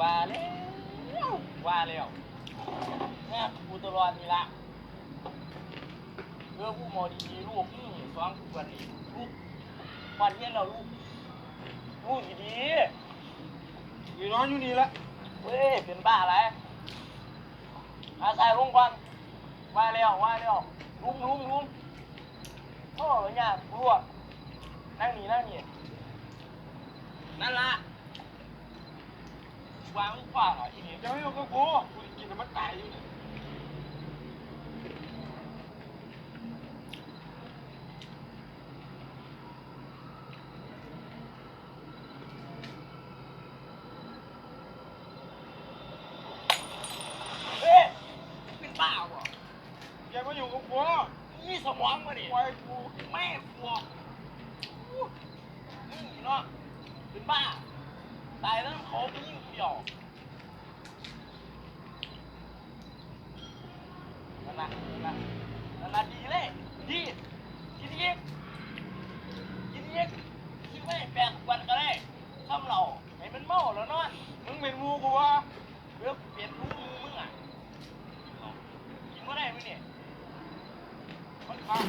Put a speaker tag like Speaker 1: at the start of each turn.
Speaker 1: ว่าแล้วว่าแล้วเนี่ยกูตลอดนี่ละเพื่อผู้มอดีลูกนี่สองขวดนี่ลูกวันเย็นเราลูกลูกดี
Speaker 2: อยู่นอนอยู่นี่ละ
Speaker 1: เว้ยเป็นบ้าอะไรอาศัยลงก่อนว่าแล้วว่าแล้วลุงลุงลุงโอ้ยเนี่ยรัวนั่งนี่นั่งนี่นั่นละ วางขวางอะทีนี้จ
Speaker 2: ะไม่เอาก็กูกูกินน้ำมันตายอยู่เนี่ย
Speaker 1: เฮ้ยเป็นบ้าเหรอ
Speaker 2: อย่ามาอยู่กับกู
Speaker 1: มีสมองมาดิปล่อ
Speaker 2: ยกู
Speaker 1: แม่ฟวกนี่เนาะเป็นบ้า ตายแล้วเขาไปยิ่ง ไอกนั่นนะนั่นนะดีเลยดีกิยิ่งกินอีกคิดว่าแปดวันก็ได้ทำเราให้มันเมาแล้วนอน
Speaker 2: มึงเป็นมูกูวะ
Speaker 1: เลือกเปลี่ยนมูมูมึงอะกินก็ได้ไหมเนี่ยมันข้าง